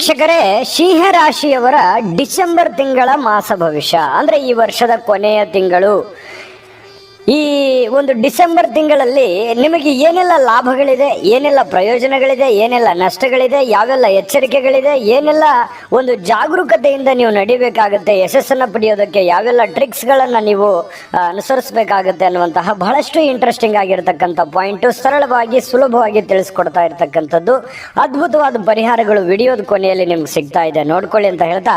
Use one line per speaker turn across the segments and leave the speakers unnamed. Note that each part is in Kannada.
ವೀಕ್ಷಕರೇ ಸಿಂಹ ರಾಶಿಯವರ ಡಿಸೆಂಬರ್ ತಿಂಗಳ ಮಾಸ ಭವಿಷ್ಯ ಅಂದ್ರೆ ಈ ವರ್ಷದ ಕೊನೆಯ ತಿಂಗಳು. ಈ ಒಂದು ಡಿಸೆಂಬರ್ ತಿಂಗಳಲ್ಲಿ ನಿಮಗೆ ಏನೆಲ್ಲ ಲಾಭಗಳಿದೆ, ಏನೆಲ್ಲ ಪ್ರಯೋಜನಗಳಿದೆ, ಏನೆಲ್ಲ ನಷ್ಟಗಳಿದೆ, ಯಾವೆಲ್ಲ ಎಚ್ಚರಿಕೆಗಳಿದೆ, ಏನೆಲ್ಲ ಒಂದು ಜಾಗರೂಕತೆಯಿಂದ ನೀವು ನಡಿಬೇಕಾಗುತ್ತೆ, ಯಶಸ್ಸನ್ನು ಪಡೆಯೋದಕ್ಕೆ ಯಾವೆಲ್ಲ ಟ್ರಿಕ್ಸ್ಗಳನ್ನು ನೀವು ಅನುಸರಿಸಬೇಕಾಗುತ್ತೆ ಅನ್ನುವಂತಹ ಬಹಳಷ್ಟು ಇಂಟ್ರೆಸ್ಟಿಂಗ್ ಆಗಿರ್ತಕ್ಕಂಥ ಪಾಯಿಂಟು ಸರಳವಾಗಿ, ಸುಲಭವಾಗಿ ತಿಳಿಸ್ಕೊಡ್ತಾ ಇರ್ತಕ್ಕಂಥದ್ದು. ಅದ್ಭುತವಾದ ಪರಿಹಾರಗಳು ವಿಡಿಯೋದ ಕೊನೆಯಲ್ಲಿ ನಿಮ್ಗೆ ಸಿಗ್ತಾ ಇದೆ. ನೋಡ್ಕೊಳ್ಳಿ ಅಂತ ಹೇಳ್ತಾ,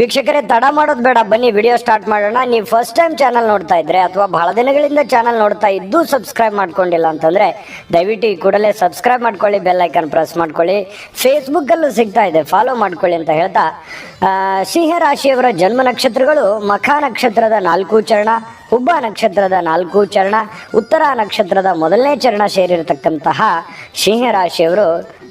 ವೀಕ್ಷಕರೇ, ತಡ ಮಾಡೋದು ಬೇಡ. ಬನ್ನಿ, ವಿಡಿಯೋ ಸ್ಟಾರ್ಟ್ ಮಾಡೋಣ. ನೀವು ಫಸ್ಟ್ ಟೈಮ್ ಚಾನಲ್ ನೋಡ್ತಾ ಇದ್ರೆ ಅಥವಾ ಬಹಳ ದಿನಗಳಿಂದ ಚಾನಲ್ ನೋಡ್ತಾ ಇದ್ದು ಸಬ್ಸ್ಕ್ರೈಬ್ ಮಾಡ್ಕೊಂಡಿಲ್ಲ ಅಂತಂದ್ರೆ ದಯವಿಟ್ಟು ಈ ಕೂಡಲೇ ಸಬ್ಸ್ಕ್ರೈಬ್ ಮಾಡ್ಕೊಳ್ಳಿ ಬೆಲ್ ಐಕನ್ ಪ್ರೆಸ್ ಮಾಡ್ಕೊಳ್ಳಿ. ಫೇಸ್ಬುಕ್ಕಲ್ಲೂ ಸಿಗ್ತಾ ಇದೆ ಫಾಲೋ ಮಾಡ್ಕೊಳ್ಳಿ ಅಂತ ಹೇಳ್ತಾ. ಸಿಂಹ ರಾಶಿಯವರ ಜನ್ಮ ನಕ್ಷತ್ರಗಳು ಮಖ ನಕ್ಷತ್ರದ ನಾಲ್ಕು ಚರಣ ಹುಬ್ಬ ನಕ್ಷತ್ರದ ನಾಲ್ಕು ಚರಣ, ಉತ್ತರ ನಕ್ಷತ್ರದ ಮೊದಲನೇ ಚರಣ ಸೇರಿರತಕ್ಕಂತಹ ಸಿಂಹ ರಾಶಿಯವರು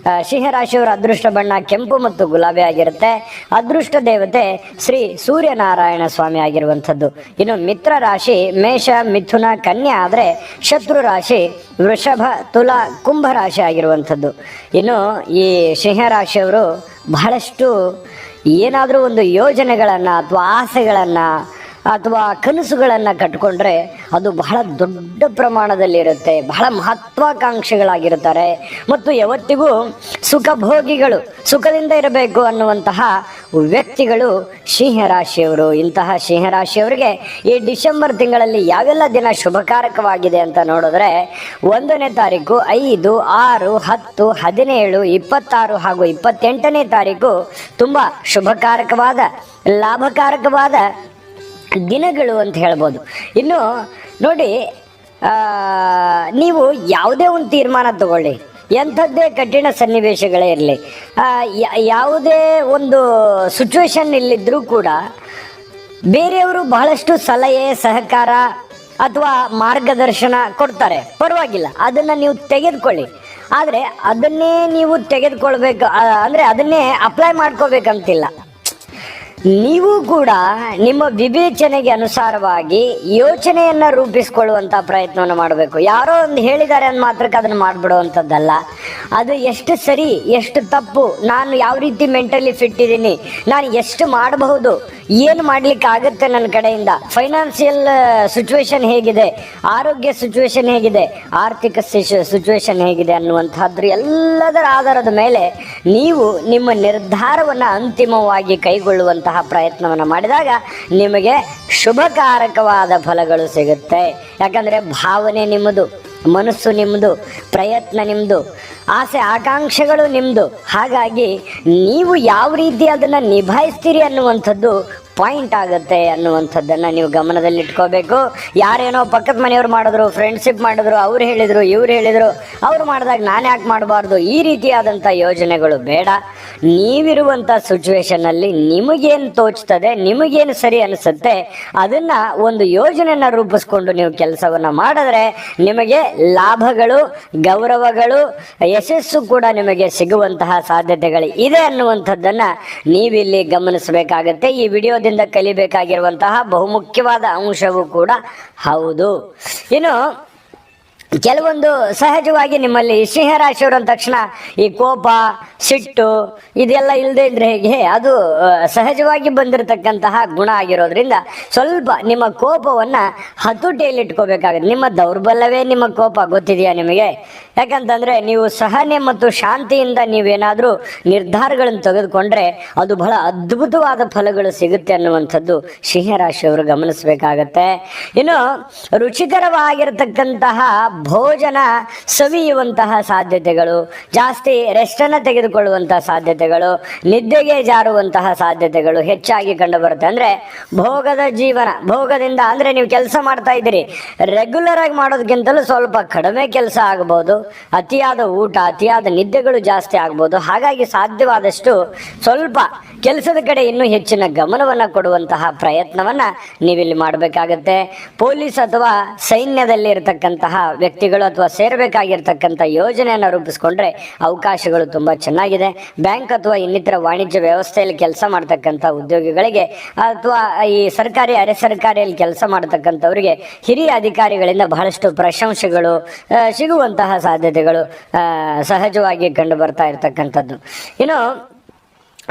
ಆ, ಸಿಂಹ ರಾಶಿಯವರ ಅದೃಷ್ಟ ಬಣ್ಣ ಕೆಂಪು ಮತ್ತು ಗುಲಾಬಿ ಆಗಿರುತ್ತೆ. ಅದೃಷ್ಟ ದೇವತೆ ಶ್ರೀ ಸೂರ್ಯನಾರಾಯಣ ಸ್ವಾಮಿ ಆಗಿರುವಂಥದ್ದು. ಇನ್ನು ಮಿತ್ರ ರಾಶಿ ಮೇಷ ಮಿಥುನ ಕನ್ಯಾ ಆದರೆ ಶತ್ರು ರಾಶಿ ವೃಷಭ ತುಲ ಕುಂಭ ರಾಶಿ ಆಗಿರುವಂಥದ್ದು. ಇನ್ನು ಈ ಸಿಂಹ ರಾಶಿಯವರು ಬಹಳಷ್ಟು ಏನಾದರೂ ಒಂದು ಯೋಜನೆಗಳನ್ನು ಅಥವಾ ಆಸೆಗಳನ್ನು ಅಥವಾ ಕನಸುಗಳನ್ನು ಕಟ್ಕೊಂಡ್ರೆ ಅದು ಬಹಳ ದೊಡ್ಡ ಪ್ರಮಾಣದಲ್ಲಿರುತ್ತೆ, ಬಹಳ ಮಹತ್ವಾಕಾಂಕ್ಷೆಗಳಾಗಿರುತ್ತಾರೆ. ಮತ್ತು ಯಾವತ್ತಿಗೂ ಸುಖಭೋಗಿಗಳು, ಸುಖದಿಂದ ಇರಬೇಕು ಅನ್ನುವಂತಹ ವ್ಯಕ್ತಿಗಳು ಸಿಂಹರಾಶಿಯವರು. ಇಂತಹ ಸಿಂಹರಾಶಿಯವರಿಗೆ ಈ ಡಿಸೆಂಬರ್ ತಿಂಗಳಲ್ಲಿ ಯಾವೆಲ್ಲ ದಿನ ಶುಭಕಾರಕವಾಗಿದೆ ಅಂತ ನೋಡಿದ್ರೆ, ಒಂದನೇ ತಾರೀಕು ಐದು, ಆರು, ಹತ್ತು, ಹದಿನೇಳು, ಇಪ್ಪತ್ತಾರು ಹಾಗೂ ಇಪ್ಪತ್ತೆಂಟನೇ ತಾರೀಕು ತುಂಬ ಶುಭಕಾರಕವಾದ, ಲಾಭಕಾರಕವಾದ ದಿನಗಳು ಅಂತ ಹೇಳ್ಬೋದು. ಇನ್ನು ನೋಡಿ ನೀವು ಯಾವುದೇ ಒಂದು ತೀರ್ಮಾನ ತಗೊಳ್ಳಿ. ಎಂಥದ್ದೇ ಕಠಿಣ ಸನ್ನಿವೇಶಗಳೇ ಇರಲಿ. ಯಾವುದೇ ಒಂದು ಸಿಚುವೇಶನ್ ಇಲ್ಲಿದ್ದರೂ ಕೂಡ ಬೇರೆಯವರು ಬಹಳಷ್ಟು ಸಲಹೆ, ಸಹಕಾರ ಅಥವಾ ಮಾರ್ಗದರ್ಶನ ಕೊಡ್ತಾರೆ. ಪರವಾಗಿಲ್ಲ, ಅದನ್ನು ನೀವು ತೆಗೆದುಕೊಳ್ಳಿ. ಆದರೆ ಅದನ್ನೇ ನೀವು ತೆಗೆದುಕೊಳ್ಬೇಕು ಅಂದರೆ ಅದನ್ನೇ ಅಪ್ಲೈ ಮಾಡ್ಕೋಬೇಕಂತಿಲ್ಲ. ನೀವು ಕೂಡ ನಿಮ್ಮ ವಿವೇಚನೆಗೆ ಅನುಸಾರವಾಗಿ ಯೋಚನೆಯನ್ನ ರೂಪಿಸಿಕೊಳ್ಳುವಂತ ಪ್ರಯತ್ನವನ್ನು ಮಾಡಬೇಕು. ಯಾರೋ ಒಂದು ಹೇಳಿದ್ದಾರೆ ಅಂದ ಮಾತ್ರಕ್ಕೆ ಅದನ್ನು ಮಾಡಿಬಿಡುವಂಥದ್ದಲ್ಲ. ಅದು ಎಷ್ಟು ಸರಿ, ಎಷ್ಟು ತಪ್ಪು, ನಾನು ಯಾವ ರೀತಿ ಮೆಂಟಲಿ ಫಿಟ್ ಇದ್ದೀನಿ, ನಾನು ಎಷ್ಟು ಮಾಡಬಹುದು ಏನು ಮಾಡ್ಲಿಕ್ಕೆ ಆಗುತ್ತೆ ನನ್ನ ಕಡೆಯಿಂದ? ಫೈನಾನ್ಸಿಯಲ್ ಸಿಚುವೇಶನ್ ಹೇಗಿದೆ? ಆರೋಗ್ಯ ಸಿಚುವೇಶನ್ ಹೇಗಿದೆ? ಆರ್ಥಿಕ ಸಿಚುವೇಶನ್ ಹೇಗಿದೆ ಅನ್ನುವಂಥದ್ದು ಎಲ್ಲದರ ಆಧಾರದ ಮೇಲೆ ನೀವು ನಿಮ್ಮ ನಿರ್ಧಾರವನ್ನು ಅಂತಿಮವಾಗಿ ಕೈಗೊಳ್ಳುವಂತಹ ಪ್ರಯತ್ನವನ್ನು ಮಾಡಿದಾಗ ನಿಮಗೆ ಶುಭಕಾರಕವಾದ ಫಲಗಳು ಸಿಗುತ್ತೆ. ಯಾಕಂದರೆ ಭಾವನೆ ನಿಮ್ಮದು, ಮನಸ್ಸು ನಿಮ್ಮದು, ಪ್ರಯತ್ನ ನಿಮ್ಮದು. ಆಸೆ ಆಕಾಂಕ್ಷೆಗಳು ನಿಮ್ಮದು ಹಾಗಾಗಿ ನೀವು ಯಾವ ರೀತಿ ಅದನ್ನು ನಿಭಾಯಿಸ್ತೀರಿ ಅನ್ನುವಂಥದ್ದು ಪಾಯಿಂಟ್ ಆಗುತ್ತೆ ಅನ್ನುವಂಥದ್ದನ್ನು ನೀವು ಗಮನದಲ್ಲಿಟ್ಕೋಬೇಕು. ಯಾರೇನೋ ಪಕ್ಕದ ಮನೆಯವ್ರು ಮಾಡಿದ್ರು ಫ್ರೆಂಡ್ಶಿಪ್ ಮಾಡಿದ್ರು, ಅವ್ರು ಹೇಳಿದರು, ಇವ್ರು ಹೇಳಿದರು, ಅವ್ರು ಮಾಡಿದಾಗ ನಾನು ಯಾಕೆ ಮಾಡಬಾರ್ದು? ಈ ರೀತಿಯಾದಂಥ ಯೋಜನೆಗಳು ಬೇಡ. ನೀವಿರುವಂಥ ಸಿಚುವೇಶನ್ನಲ್ಲಿ ನಿಮಗೇನು ತೋಚ್ತದೆ, ನಿಮಗೇನು ಸರಿ ಅನಿಸುತ್ತೆ, ಅದನ್ನು ಒಂದು ಯೋಜನೆಯನ್ನು ರೂಪಿಸ್ಕೊಂಡು ನೀವು ಕೆಲಸವನ್ನು ಮಾಡಿದ್ರೆ ನಿಮಗೆ ಲಾಭಗಳು, ಗೌರವಗಳು ಯಶಸ್ಸು ಕೂಡ ನಿಮಗೆ ಸಿಗುವಂತಹ ಸಾಧ್ಯತೆಗಳು ಇದೆ ಅನ್ನುವಂಥದ್ದನ್ನು ನೀವಿಲ್ಲಿ ಗಮನಿಸಬೇಕಾಗತ್ತೆ. ಈ ವಿಡಿಯೋದಿಂದ ಕಲಿಬೇಕಾಗಿರುವಂತಹ ಬಹುಮುಖ್ಯವಾದ ಅಂಶವೂ ಕೂಡ ಹೌದು. ಇನ್ನು ಕೆಲವೊಂದು ಸಹಜವಾಗಿ ನಿಮ್ಮಲ್ಲಿ ಸಿಂಹರಾಶಿಯವರು ಅಂದ ತಕ್ಷಣ ಈ ಕೋಪ, ಸಿಟ್ಟು ಇದೆಲ್ಲ ಇಲ್ಲದೆ ಇದ್ರೆ ಹೇಗೆ? ಅದು ಸಹಜವಾಗಿ ಬಂದಿರತಕ್ಕಂತಹ ಗುಣ ಆಗಿರೋದ್ರಿಂದ ಸ್ವಲ್ಪ ನಿಮ್ಮ ಕೋಪವನ್ನ ಹತೋಟಿಯಲ್ಲಿ ಇಟ್ಕೋಬೇಕಾಗುತ್ತೆ. ನಿಮ್ಮ ದೌರ್ಬಲ್ಯವೇ ನಿಮ್ಮ ಕೋಪ ಗೊತ್ತಿದೆಯಾ ನಿಮಗೆ? ಯಾಕಂತಂದ್ರೆ ನೀವು ಸಹನೆ ಮತ್ತು ಶಾಂತಿಯಿಂದ ನೀವೇನಾದರೂ ನಿರ್ಧಾರಗಳನ್ನು ತೆಗೆದುಕೊಂಡ್ರೆ ಅದು ಬಹಳ ಅದ್ಭುತವಾದ ಫಲಗಳು ಸಿಗುತ್ತೆ ಅನ್ನುವಂಥದ್ದು ಸಿಂಹರಾಶಿಯವರು ಗಮನಿಸಬೇಕಾಗತ್ತೆ. ಇನ್ನು ರುಚಿಕರವಾಗಿರತಕ್ಕಂತಹ ಭೋಜನ ಸವಿಯುವಂತಹ ಸಾಧ್ಯತೆಗಳು, ಜಾಸ್ತಿ ರೆಸ್ಟನ್ನು ತೆಗೆದುಕೊಳ್ಳುವಂತಹ ಸಾಧ್ಯತೆಗಳು, ನಿದ್ದೆಗೆ ಜಾರುವಂತಹ ಸಾಧ್ಯತೆಗಳು ಹೆಚ್ಚಾಗಿ ಕಂಡುಬರುತ್ತೆ. ಅಂದರೆ ಭೋಗದ ಜೀವನ, ಭೋಗದಿಂದ ಅಂದರೆ ನೀವು ಕೆಲಸ ಮಾಡ್ತಾ ಇದ್ದೀರಿ. ರೆಗ್ಯುಲರ್ ಆಗಿ ಮಾಡೋದಕ್ಕಿಂತಲೂ ಸ್ವಲ್ಪ ಕಡಿಮೆ ಕೆಲಸ ಆಗ್ಬೋದು. ಅತಿಯಾದ ಊಟ, ಅತಿಯಾದ ನಿದ್ದೆಗಳು ಜಾಸ್ತಿ ಆಗ್ಬೋದು. ಹಾಗಾಗಿ ಸಾಧ್ಯವಾದಷ್ಟು ಸ್ವಲ್ಪ ಕೆಲಸದ ಕಡೆ ಇನ್ನೂ ಹೆಚ್ಚಿನ ಗಮನವನ್ನು ಕೊಡುವಂತಹ ಪ್ರಯತ್ನವನ್ನು ನೀವಿಲ್ಲಿ ಮಾಡಬೇಕಾಗತ್ತೆ. ಪೊಲೀಸ್ ಅಥವಾ ಸೈನ್ಯದಲ್ಲಿ ಇರತಕ್ಕಂತಹ ವ್ಯಕ್ತಿಗಳು ಅಥವಾ ಸೇರಬೇಕಾಗಿರ್ತಕ್ಕಂಥ ಯೋಜನೆಯನ್ನು ರೂಪಿಸ್ಕೊಂಡ್ರೆ ಅವಕಾಶಗಳು ತುಂಬ ಚೆನ್ನಾಗಿದೆ. ಬ್ಯಾಂಕ್ ಅಥವಾ ಇನ್ನಿತರ ವಾಣಿಜ್ಯ ವ್ಯವಸ್ಥೆಯಲ್ಲಿ ಕೆಲಸ ಮಾಡ್ತಕ್ಕಂಥ ಉದ್ಯೋಗಿಗಳಿಗೆ ಅಥವಾ ಈ ಸರ್ಕಾರಿ, ಅರೆ ಸರ್ಕಾರಿಯಲ್ಲಿ ಕೆಲಸ ಮಾಡ್ತಕ್ಕಂಥವರಿಗೆ ಹಿರಿಯ ಅಧಿಕಾರಿಗಳಿಂದ ಬಹಳಷ್ಟು ಪ್ರಶಂಸೆಗಳು ಸಿಗುವಂತಹ ಸಾಧ್ಯತೆಗಳು ಸಹಜವಾಗಿ ಕಂಡು ಬರ್ತಾ ಇರತಕ್ಕಂಥದ್ದು. ಇನ್ನು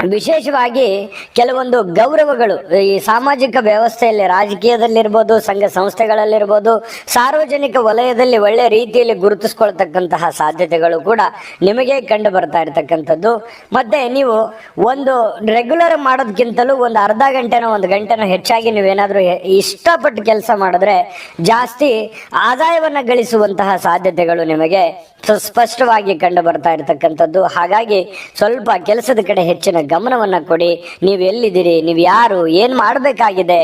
ವಿಶೇಷವಾಗಿ ಕೆಲವೊಂದು ಗೌರವಗಳು, ಈ ಸಾಮಾಜಿಕ ವ್ಯವಸ್ಥೆಯಲ್ಲಿ ರಾಜಕೀಯದಲ್ಲಿರ್ಬೋದು, ಸಂಘ ಸಂಸ್ಥೆಗಳಲ್ಲಿರ್ಬೋದು, ಸಾರ್ವಜನಿಕ ವಲಯದಲ್ಲಿ ಒಳ್ಳೆಯ ರೀತಿಯಲ್ಲಿ ಗುರುತಿಸ್ಕೊಳ್ತಕ್ಕಂತಹ ಸಾಧ್ಯತೆಗಳು ಕೂಡ ನಿಮಗೆ ಕಂಡು ಬರ್ತಾ ಇರತಕ್ಕಂಥದ್ದು. ಮತ್ತೆ ನೀವು ಒಂದು ರೆಗ್ಯುಲರ್ ಮಾಡೋದಕ್ಕಿಂತಲೂ ಒಂದು ಅರ್ಧ ಗಂಟೆನೋ ಒಂದು ಗಂಟೆನೋ ಹೆಚ್ಚಾಗಿ ನೀವೇನಾದರೂ ಇಷ್ಟಪಟ್ಟು ಕೆಲಸ ಮಾಡಿದ್ರೆ ಜಾಸ್ತಿ ಆದಾಯವನ್ನು ಗಳಿಸುವಂತಹ ಸಾಧ್ಯತೆಗಳು ನಿಮಗೆ ಸ್ಪ- ಸ್ಪಷ್ಟವಾಗಿ ಕಂಡು ಬರ್ತಾ ಇರತಕ್ಕಂಥದ್ದು. ಹಾಗಾಗಿ ಸ್ವಲ್ಪ ಕೆಲಸದ ಕಡೆ ಹೆಚ್ಚಿನ ಗಮನವನ್ನ ಕೊಡಿ. ನೀವು ಎಲ್ಲಿದ್ದೀರಿ? ನೀವು ಯಾರು? ಏನು ಮಾಡಬೇಕಾಗಿದೆ?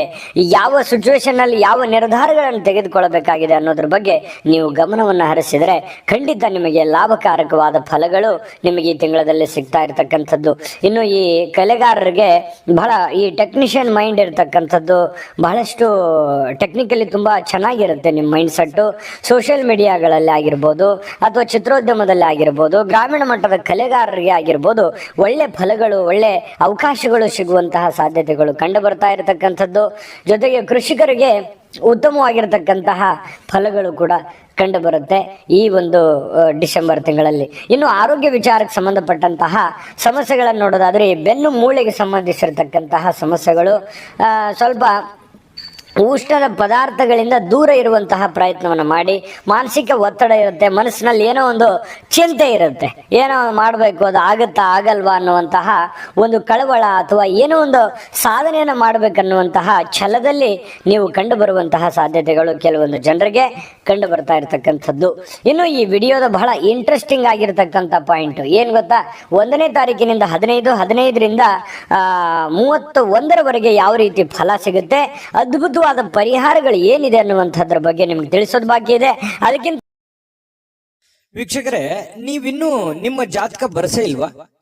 ಯಾವ ಸಿಚುವೇಶನ್ನಲ್ಲಿ ಯಾವ ನಿರ್ಧಾರಗಳನ್ನು ತೆಗೆದುಕೊಳ್ಳಬೇಕಾಗಿದೆ ಅನ್ನೋದ್ರ ಬಗ್ಗೆ ನೀವು ಗಮನವನ್ನು ಹರಿಸಿದರೆ ಖಂಡಿತ ನಿಮಗೆ ಲಾಭಕಾರಕವಾದ ಫಲಗಳು ನಿಮಗೆ ಈ ತಿಂಗಳಲ್ಲಿ ಸಿಗ್ತಾ ಇರತಕ್ಕಂಥದ್ದು. ಇನ್ನು ಈ ಕಲೆಗಾರರಿಗೆ ಬಹಳ ಈ ಟೆಕ್ನಿಷಿಯನ್ ಮೈಂಡ್ ಇರತಕ್ಕಂಥದ್ದು ಬಹಳಷ್ಟು ಟೆಕ್ನಿಕಲಿ ತುಂಬ ಚೆನ್ನಾಗಿರುತ್ತೆ ನಿಮ್ಮ ಮೈಂಡ್ ಸೆಟ್ಟು ಸೋಷಿಯಲ್ ಮೀಡಿಯಾಗಳಲ್ಲಿ ಆಗಿರ್ಬೋದು ಅಥವಾ ಚಿತ್ರೋದ್ಯಮದಲ್ಲಿ ಆಗಿರ್ಬೋದು, ಗ್ರಾಮೀಣ ಮಟ್ಟದ ಕಲೆಗಾರರಿಗೆ ಆಗಿರ್ಬೋದು ಒಳ್ಳೆ ಫಲಗಳು, ಒಳ್ಳೆ ಅವಕಾಶಗಳು ಸಿಗುವಂತಹ ಸಾಧ್ಯತೆಗಳು ಕಂಡು ಬರ್ತಾ ಇರತಕ್ಕಂಥದ್ದು. ಜೊತೆಗೆ ಕೃಷಿಕರಿಗೆ ಉತ್ತಮವಾಗಿರತಕ್ಕಂತಹ ಫಲಗಳು ಕೂಡ ಕಂಡು ಬರುತ್ತೆ ಈ ಒಂದು ಡಿಸೆಂಬರ್ ತಿಂಗಳಲ್ಲಿ. ಇನ್ನು ಆರೋಗ್ಯ ವಿಚಾರಕ್ಕೆ ಸಂಬಂಧಪಟ್ಟಂತಹ ಸಮಸ್ಯೆಗಳನ್ನು ನೋಡೋದಾದ್ರೆ ಬೆನ್ನು ಮೂಳೆಗೆ ಸಂಬಂಧಿಸಿರತಕ್ಕಂತಹ ಸಮಸ್ಯೆಗಳು ಸ್ವಲ್ಪ ಉಷ್ಣದ ಪದಾರ್ಥಗಳಿಂದ ದೂರ ಇರುವಂತಹ ಪ್ರಯತ್ನವನ್ನು ಮಾಡಿ ಮಾನಸಿಕ ಒತ್ತಡ ಇರುತ್ತೆ, ಮನಸ್ಸಿನಲ್ಲಿ ಏನೋ ಒಂದು ಚಿಂತೆ ಇರುತ್ತೆ. ಏನೋ ಮಾಡಬೇಕು, ಅದು ಆಗುತ್ತಾ, ಆಗಲ್ವಾ ಅನ್ನುವಂತಹ ಒಂದು ಕಳವಳ ಅಥವಾ ಏನೋ ಒಂದು ಸಾಧನೆಯನ್ನು ಮಾಡಬೇಕನ್ನುವಂತಹ ಛಲದಲ್ಲಿ ನೀವು ಕಂಡು ಬರುವಂತಹ ಸಾಧ್ಯತೆಗಳು ಕೆಲವೊಂದು ಜನರಿಗೆ ಕಂಡು ಬರ್ತಾ ಇರತಕ್ಕಂಥದ್ದು. ಇನ್ನು ಈ ವಿಡಿಯೋದ ಬಹಳ ಇಂಟ್ರೆಸ್ಟಿಂಗ್ ಆಗಿರತಕ್ಕಂಥ ಪಾಯಿಂಟ್ ಏನು ಗೊತ್ತಾ? ಒಂದನೇ ತಾರೀಕಿನಿಂದ ಹದಿನೈದು, ಹದಿನೈದರಿಂದ ಮೂವತ್ತು ಒಂದರವರೆಗೆ ಯಾವ ರೀತಿ ಫಲ ಸಿಗುತ್ತೆ? ಅದ್ಭುತವಾದ ಪರಿಹಾರಗಳು ಏನಿದೆ ಅನ್ನುವಂಥದ್ರ ಬಗ್ಗೆ ನಿಮ್ಗೆ ತಿಳಿಸೋದು ಬಾಕಿ ಇದೆ. ಅದಕ್ಕಿಂತ
ವೀಕ್ಷಕರೇ, ನೀವಿನ್ನೂ ನಿಮ್ಮ ಜಾತಕ ಬರಸೇ ಇಲ್ವಾ?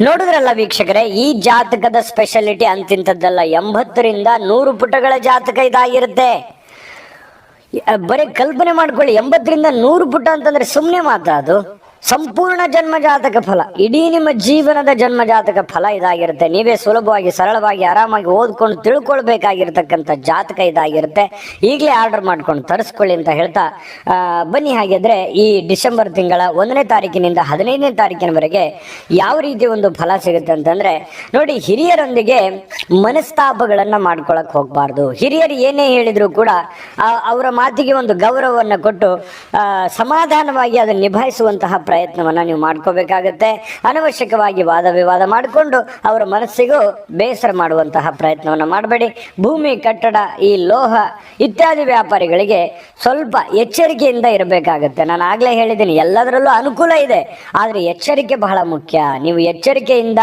ನೋಡಿದ್ರಲ್ಲ ವೀಕ್ಷಕರೇ, ಈ ಜಾತಕದ ಸ್ಪೆಷಾಲಿಟಿ ಅಂತಿಂತದ್ದಲ್ಲ ಎಂಬತ್ತರಿಂದ ನೂರು ಪುಟಗಳ ಜಾತಕ ಇದಾಗಿರುತ್ತೆ. ಬರೀ ಕಲ್ಪನೆ ಮಾಡ್ಕೊಳ್ಳಿ, ಎಂಬತ್ತರಿಂದ ನೂರು ಪುಟ ಅಂತಂದ್ರೆ ಸುಮ್ಮನೆ ಮಾತಾ ಅದು. ಸಂಪೂರ್ಣ ಜನ್ಮಜಾತಕ ಫಲ. ಇಡೀ ನಿಮ್ಮ ಜೀವನದ ಜನ್ಮಜಾತಕ ಫಲ ಇದಾಗಿರುತ್ತೆ. ನೀವೇ ಸುಲಭವಾಗಿ, ಸರಳವಾಗಿ, ಆರಾಮಾಗಿ ಓದ್ಕೊಂಡು ತಿಳ್ಕೊಳ್ಬೇಕಾಗಿರ್ತಕ್ಕಂಥ ಜಾತಕ ಇದಾಗಿರುತ್ತೆ. ಈಗಲೇ ಆರ್ಡರ್ ಮಾಡ್ಕೊಂಡು ತರಿಸ್ಕೊಳ್ಳಿ ಅಂತ ಹೇಳ್ತಾ ಬನ್ನಿ ಹಾಗಿದ್ರೆ ಈ ಡಿಸೆಂಬರ್ ತಿಂಗಳ ಒಂದನೇ ತಾರೀಕಿನಿಂದ ಹದಿನೈದನೇ ತಾರೀಕಿನವರೆಗೆ ಯಾವ ರೀತಿ ಒಂದು ಫಲ ಸಿಗುತ್ತೆ ಅಂತಂದ್ರೆ, ನೋಡಿ ಹಿರಿಯರೊಂದಿಗೆ ಮನಸ್ತಾಪಗಳನ್ನ ಮಾಡ್ಕೊಳಕ್ ಹೋಗಬಾರ್ದು. ಹಿರಿಯರು ಏನೇ ಹೇಳಿದ್ರು ಕೂಡ ಅವರ ಮಾತಿಗೆ ಒಂದು ಗೌರವವನ್ನು ಕೊಟ್ಟು ಸಮಾಧಾನವಾಗಿ ಅದನ್ನು ನಿಭಾಯಿಸುವಂತಹ ಪ್ರಯತ್ನವನ್ನ ನೀವು ಮಾಡ್ಕೋಬೇಕಾಗತ್ತೆ. ಅನವಶ್ಯಕವಾಗಿ ವಾದ ವಿವಾದ ಮಾಡಿಕೊಂಡು ಅವರ ಮನಸ್ಸಿಗೂ ಬೇಸರ ಮಾಡುವಂತಹ ಪ್ರಯತ್ನವನ್ನು ಮಾಡಬೇಡಿ. ಭೂಮಿ, ಕಟ್ಟಡ, ಈ ಲೋಹ ಇತ್ಯಾದಿ ವ್ಯಾಪಾರಿಗಳಿಗೆ ಸ್ವಲ್ಪ ಎಚ್ಚರಿಕೆಯಿಂದ ಇರಬೇಕಾಗತ್ತೆ. ನಾನು ಆಗ್ಲೇ ಹೇಳಿದ್ದೀನಿ, ಎಲ್ಲದರಲ್ಲೂ ಅನುಕೂಲ ಇದೆ. ಆದರೆ ಎಚ್ಚರಿಕೆ ಬಹಳ ಮುಖ್ಯ. ನೀವು ಎಚ್ಚರಿಕೆಯಿಂದ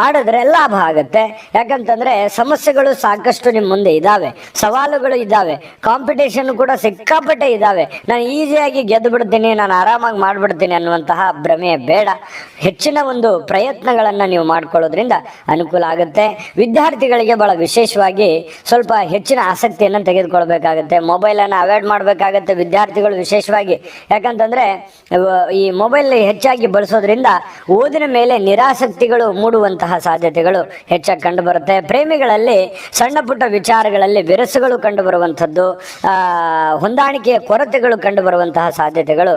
ಮಾಡಿದ್ರೆ ಲಾಭ ಆಗುತ್ತೆ. ಯಾಕಂತಂದ್ರೆ ಸಮಸ್ಯೆಗಳು ಸಾಕಷ್ಟು ನಿಮ್ಮ ಮುಂದೆ ಇದ್ದಾವೆ ಸವಾಲುಗಳು ಇದ್ದಾವೆ ಕಾಂಪಿಟೇಷನ್ ಕೂಡ ಸಿಕ್ಕಾಪಟ್ಟೆ ಇದ್ದಾವೆ ನಾನು ಈಸಿಯಾಗಿ ಗೆದ್ದು ಬಿಡ್ತೀನಿ, ನಾನು ಆರಾಮಾಗಿ ಮಾಡಿಬಿಡ್ತೀನಿ ಅನ್ನುವಂತಹ ಭ್ರಮೆ ಬೇಡ. ಹೆಚ್ಚಿನ ಒಂದು ಪ್ರಯತ್ನಗಳನ್ನು ನೀವು ಮಾಡಿಕೊಳ್ಳೋದ್ರಿಂದ ಅನುಕೂಲ ಆಗುತ್ತೆ. ವಿದ್ಯಾರ್ಥಿಗಳಿಗೆ ಬಹಳ ವಿಶೇಷವಾಗಿ ಸ್ವಲ್ಪ ಹೆಚ್ಚಿನ ಆಸಕ್ತಿಯನ್ನು ತೆಗೆದುಕೊಳ್ಬೇಕಾಗುತ್ತೆ. ಮೊಬೈಲನ್ನು ಅವಾಯ್ಡ್ ಮಾಡಬೇಕಾಗತ್ತೆ ವಿದ್ಯಾರ್ಥಿಗಳು ವಿಶೇಷವಾಗಿ. ಯಾಕಂತಂದ್ರೆ ಈ ಮೊಬೈಲ್ ಹೆಚ್ಚಾಗಿ ಬಳಸೋದ್ರಿಂದ ಓದಿನ ಮೇಲೆ ನಿರಾಸಕ್ತಿಗಳು ಮೂಡುವಂತಹ ಸಾಧ್ಯತೆಗಳು ಹೆಚ್ಚಾಗಿ ಕಂಡುಬರುತ್ತೆ. ಪ್ರೇಮಿಗಳಲ್ಲಿ ಸಣ್ಣ ಪುಟ್ಟ ವಿಚಾರಗಳಲ್ಲಿ ಬೆರಸುಗಳು ಕಂಡುಬರುವಂಥದ್ದು ಹೊಂದಾಣಿಕೆಯ ಕೊರತೆಗಳು ಕಂಡುಬರುವಂತಹ ಸಾಧ್ಯತೆಗಳು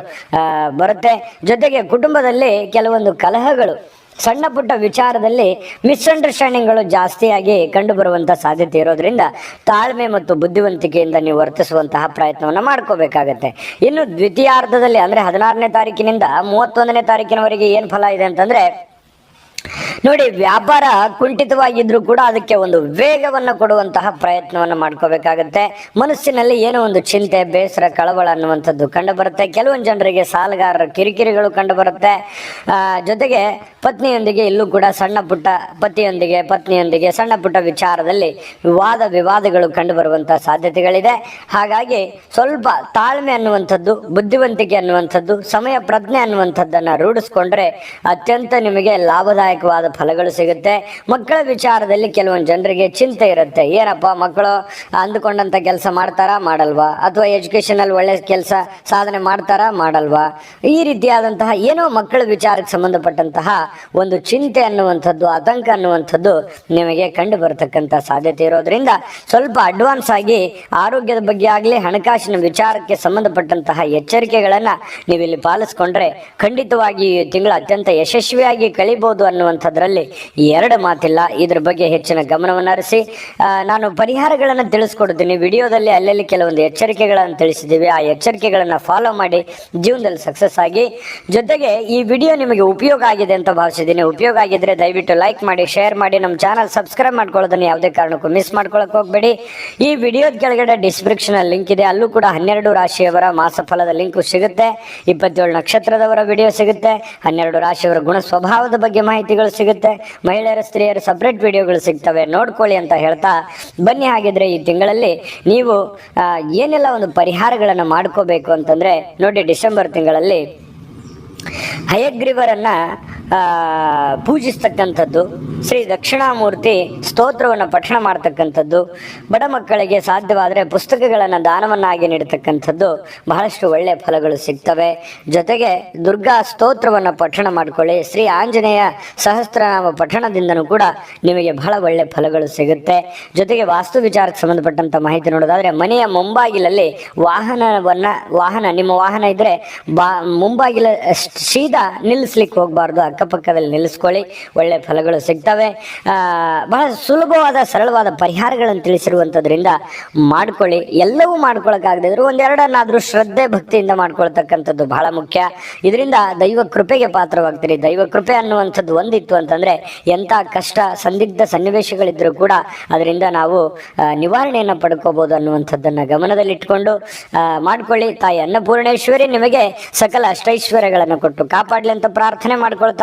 ಬರುತ್ತೆ. ಜೊತೆಗೆ ಕುಟುಂಬದಲ್ಲಿ ಕೆಲವೊಂದು ಕಲಹಗಳು, ಸಣ್ಣ ಪುಟ್ಟ ವಿಚಾರದಲ್ಲಿ ಮಿಸ್ಅಂಡರ್ಸ್ಟ್ಯಾಂಡಿಂಗ್ಗಳು ಜಾಸ್ತಿಯಾಗಿ ಕಂಡು ಬರುವಂತ ಸಾಧ್ಯತೆ ಇರೋದ್ರಿಂದ ತಾಳ್ಮೆ ಮತ್ತು ಬುದ್ಧಿವಂತಿಕೆಯಿಂದ ನೀವು ವರ್ತಿಸುವಂತಹ ಪ್ರಯತ್ನವನ್ನು ಮಾಡ್ಕೋಬೇಕಾಗತ್ತೆ. ಇನ್ನು ದ್ವಿತೀಯಾರ್ಧದಲ್ಲಿ ಅಂದ್ರೆ ಹದಿನಾರನೇ ತಾರೀಕಿನಿಂದ ಮೂವತ್ತೊಂದನೇ ತಾರೀಕಿನವರೆಗೆ ಏನು ಫಲ ಇದೆ ಅಂತಂದ್ರೆ ನೋಡಿ, ವ್ಯಾಪಾರ ಕುಂಠಿತವಾಗಿದ್ರು ಕೂಡ ಅದಕ್ಕೆ ಒಂದು ವೇಗವನ್ನು ಕೊಡುವಂತಹ ಪ್ರಯತ್ನವನ್ನು ಮಾಡ್ಕೋಬೇಕಾಗತ್ತೆ. ಮನಸ್ಸಿನಲ್ಲಿ ಏನೋ ಒಂದು ಚಿಂತೆ, ಬೇಸರ, ಕಳವಳ ಅನ್ನುವಂಥದ್ದು ಕಂಡು ಬರುತ್ತೆ ಕೆಲವೊಂದು ಜನರಿಗೆ ಸಾಲಗಾರರ ಕಿರಿಕಿರಿಗಳು ಕಂಡು ಬರುತ್ತೆ ಜೊತೆಗೆ ಪತ್ನಿಯೊಂದಿಗೆ ಇಲ್ಲೂ ಕೂಡ ಸಣ್ಣ ಪುಟ್ಟ ಪತಿಯೊಂದಿಗೆ, ಪತ್ನಿಯೊಂದಿಗೆ ಸಣ್ಣ ಪುಟ್ಟ ವಿಚಾರದಲ್ಲಿ ವಾದ ವಿವಾದಗಳು ಕಂಡು ಬರುವಂತಹ ಸಾಧ್ಯತೆಗಳಿದೆ. ಹಾಗಾಗಿ ಸ್ವಲ್ಪ ತಾಳ್ಮೆ ಅನ್ನುವಂಥದ್ದು, ಬುದ್ಧಿವಂತಿಕೆ ಅನ್ನುವಂಥದ್ದು, ಸಮಯ ಪ್ರಜ್ಞೆ ಅನ್ನುವಂಥದ್ದನ್ನು ರೂಢಿಸ್ಕೊಂಡ್ರೆ ಅತ್ಯಂತ ನಿಮಗೆ ಲಾಭದಾಯಕ ಆಶಾದಾಯಕವಾದ ಫಲಗಳು ಸಿಗುತ್ತೆ. ಮಕ್ಕಳ ವಿಚಾರದಲ್ಲಿ ಕೆಲವೊಂದು ಜನರಿಗೆ ಚಿಂತೆ ಇರುತ್ತೆ. ಏನಪ್ಪ ಮಕ್ಕಳು ಅಂದುಕೊಂಡಂತ ಕೆಲಸ ಮಾಡ್ತಾರಾ? ಮಾಡಲ್ವಾ? ಅಥವಾ ಎಜುಕೇಷನಲ್ಲಿ ಒಳ್ಳೆ ಕೆಲಸ ಸಾಧನೆ ಮಾಡ್ತಾರಾ? ಮಾಡಲ್ವಾ? ಈ ರೀತಿಯಾದಂತಹ ಏನೋ ಮಕ್ಕಳ ವಿಚಾರಕ್ಕೆ ಸಂಬಂಧಪಟ್ಟಂತಹ ಒಂದು ಚಿಂತೆ ಅನ್ನುವಂಥದ್ದು, ಆತಂಕ ಅನ್ನುವಂಥದ್ದು ನಿಮಗೆ ಕಂಡು ಬರತಕ್ಕಂಥ ಸಾಧ್ಯತೆ ಇರೋದ್ರಿಂದ ಸ್ವಲ್ಪ ಅಡ್ವಾನ್ಸ್ ಆಗಿ ಆರೋಗ್ಯದ ಬಗ್ಗೆ ಆಗಲಿ, ಹಣಕಾಸಿನ ವಿಚಾರಕ್ಕೆ ಸಂಬಂಧಪಟ್ಟಂತಹ ಎಚ್ಚರಿಕೆಗಳನ್ನು ನೀವಿಲ್ಲಿ ಪಾಲಿಸ್ಕೊಂಡ್ರೆ ಖಂಡಿತವಾಗಿ ತಿಂಗಳ ಅತ್ಯಂತ ಯಶಸ್ವಿಯಾಗಿ ಕಳಿಬಹುದು ಅನ್ನುವಂಥದ್ರಲ್ಲಿ ಎರಡು ಮಾತಿಲ್ಲ. ಇದ್ರ ಬಗ್ಗೆ ಹೆಚ್ಚಿನ ಗಮನವನ್ನು ಹರಿಸಿ. ನಾನು ಪರಿಹಾರಗಳನ್ನು ತಿಳಿಸ್ಕೊಡ್ತೀನಿ ವಿಡಿಯೋದಲ್ಲಿ ಅಲ್ಲಲ್ಲಿ ಕೆಲವೊಂದು ಎಚ್ಚರಿಕೆಗಳನ್ನು ತಿಳಿಸಿದ್ದೀವಿ. ಆ ಎಚ್ಚರಿಕೆಗಳನ್ನು ಫಾಲೋ ಮಾಡಿ ಜೀವನದಲ್ಲಿ ಸಕ್ಸಸ್ ಆಗಿ. ಜೊತೆಗೆ ಈ ವಿಡಿಯೋ ನಿಮಗೆ ಉಪಯೋಗ ಆಗಿದೆ ಅಂತ ಭಾವಿಸಿದ್ದೀನಿ. ಉಪಯೋಗ ಆಗಿದ್ರೆ ದಯವಿಟ್ಟು ಲೈಕ್ ಮಾಡಿ ಶೇರ್ ಮಾಡಿ. ನಮ್ಮ ಚಾನಲ್ ಸಬ್ಸ್ಕ್ರೈಬ್ ಮಾಡ್ಕೊಳ್ಳೋದನ್ನು ಯಾವುದೇ ಕಾರಣಕ್ಕೂ ಮಿಸ್ ಮಾಡ್ಕೊಳಕ್ ಹೋಗ್ಬೇಡಿ. ಈ ವಿಡಿಯೋದ ಕೆಳಗಡೆ ಡಿಸ್ಕ್ರಿಪ್ಷನ್ ಲಿಂಕ್ ಇದೆ. ಅಲ್ಲೂ ಕೂಡ ಹನ್ನೆರಡು ರಾಶಿಯವರ ಮಾಸಫಲದ ಲಿಂಕ್ ಸಿಗುತ್ತೆ. ಇಪ್ಪತ್ತೇಳು ನಕ್ಷತ್ರದವರ ವಿಡಿಯೋ ಸಿಗುತ್ತೆ. ಹನ್ನೆರಡು ರಾಶಿಯವರ ಗುಣ ಸ್ವಭಾವದ ಬಗ್ಗೆ ಮಾಹಿತಿಗಳು ಸಿಗುತ್ತೆ. ಮಹಿಳೆಯರ, ಸ್ತ್ರೀಯರ ಸಪ್ರೇಟ್ ವಿಡಿಯೋಗಳು ಸಿಗ್ತವೆ. ನೋಡ್ಕೊಳ್ಳಿ ಅಂತ ಹೇಳ್ತಾ ಬನ್ನಿ. ಹಾಗಿದ್ರೆ ಈ ತಿಂಗಳಲ್ಲಿ ನೀವು ಏನೆಲ್ಲ ಒಂದು ಪರಿಹಾರಗಳನ್ನು ಮಾಡ್ಕೋಬೇಕು ಅಂತಂದ್ರೆ ನೋಡಿ ಡಿಸೆಂಬರ್ ತಿಂಗಳಲ್ಲಿ ಹಯಗ್ರೀವರನ್ನ ಪೂಜಿಸ್ತಕ್ಕಂಥದ್ದು. ಶ್ರೀ ದಕ್ಷಿಣಾಮೂರ್ತಿ ಸ್ತೋತ್ರವನ್ನು ಪಠಣ ಮಾಡ್ತಕ್ಕಂಥದ್ದು. ಬಡ ಮಕ್ಕಳಿಗೆ ಸಾಧ್ಯವಾದರೆ ಪುಸ್ತಕಗಳನ್ನು ದಾನವನ್ನಾಗಿ ನೀಡತಕ್ಕಂಥದ್ದು ಬಹಳಷ್ಟು ಒಳ್ಳೆಯ ಫಲಗಳು ಸಿಗ್ತವೆ. ಜೊತೆಗೆ ದುರ್ಗಾ ಸ್ತೋತ್ರವನ್ನು ಪಠಣ ಮಾಡ್ಕೊಳ್ಳಿ. ಶ್ರೀ ಆಂಜನೇಯ ಸಹಸ್ರನಾಮ ಪಠಣದಿಂದನೂ ಕೂಡ ನಿಮಗೆ ಬಹಳ ಒಳ್ಳೆಯ ಫಲಗಳು ಸಿಗುತ್ತೆ. ಜೊತೆಗೆ ವಾಸ್ತು ವಿಚಾರಕ್ಕೆ ಸಂಬಂಧಪಟ್ಟಂಥ ಮಾಹಿತಿ ನೋಡೋದಾದರೆ, ಮನೆಯ ಮುಂಬಾಗಿಲಲ್ಲಿ ವಾಹನವನ್ನು, ವಾಹನ, ನಿಮ್ಮ ವಾಹನ ಇದ್ದರೆ ಬಾ, ಮುಂಬಾಗಿಲ ಸೀದಾ ನಿಲ್ಲಿಸ್ಲಿಕ್ಕೆ ಹೋಗಬಾರ್ದು. ಅಕ್ಕಪಕ್ಕದಲ್ಲಿ ನಿಲ್ಲಿಸ್ಕೊಳ್ಳಿ. ಒಳ್ಳೆ ಫಲಗಳು ಸಿಗ್ತವೆ. ಬಹಳ ಸುಲಭವಾದ ಸರಳವಾದ ಪರಿಹಾರಗಳನ್ನು ತಿಳಿಸಿರುವಂಥದ್ರಿಂದ ಮಾಡ್ಕೊಳ್ಳಿ. ಎಲ್ಲವೂ ಮಾಡ್ಕೊಳ್ಳೋಕ್ಕಾಗದಿದ್ರು ಒಂದೆರಡನ್ನಾದರೂ ಶ್ರದ್ಧೆ ಭಕ್ತಿಯಿಂದ ಮಾಡ್ಕೊಳ್ತಕ್ಕಂಥದ್ದು ಬಹಳ ಮುಖ್ಯ. ಇದರಿಂದ ದೈವ ಕೃಪೆಗೆ ಪಾತ್ರವಾಗ್ತೀರಿ. ದೈವ ಕೃಪೆ ಅನ್ನುವಂಥದ್ದು ಒಂದಿತ್ತು ಅಂತಂದ್ರೆ ಎಂಥ ಕಷ್ಟ ಸಂದಿಗ್ಧ ಸನ್ನಿವೇಶಗಳಿದ್ದರೂ ಕೂಡ ಅದರಿಂದ ನಾವು ನಿವಾರಣೆಯನ್ನು ಪಡ್ಕೋಬೋದು ಅನ್ನುವಂಥದ್ದನ್ನು ಗಮನದಲ್ಲಿಟ್ಕೊಂಡು ಆ, ಮಾಡ್ಕೊಳ್ಳಿ. ತಾಯಿ ಅನ್ನಪೂರ್ಣೇಶ್ವರಿ ನಿಮಗೆ ಸಕಲ ಅಷ್ಟೈಶ್ವರ್ಯಗಳನ್ನು ಕೊಟ್ಟು ಕಾಪಾಡಲಿ ಅಂತ ಪ್ರಾರ್ಥನೆ ಮಾಡ್ಕೊಳ್ತಾ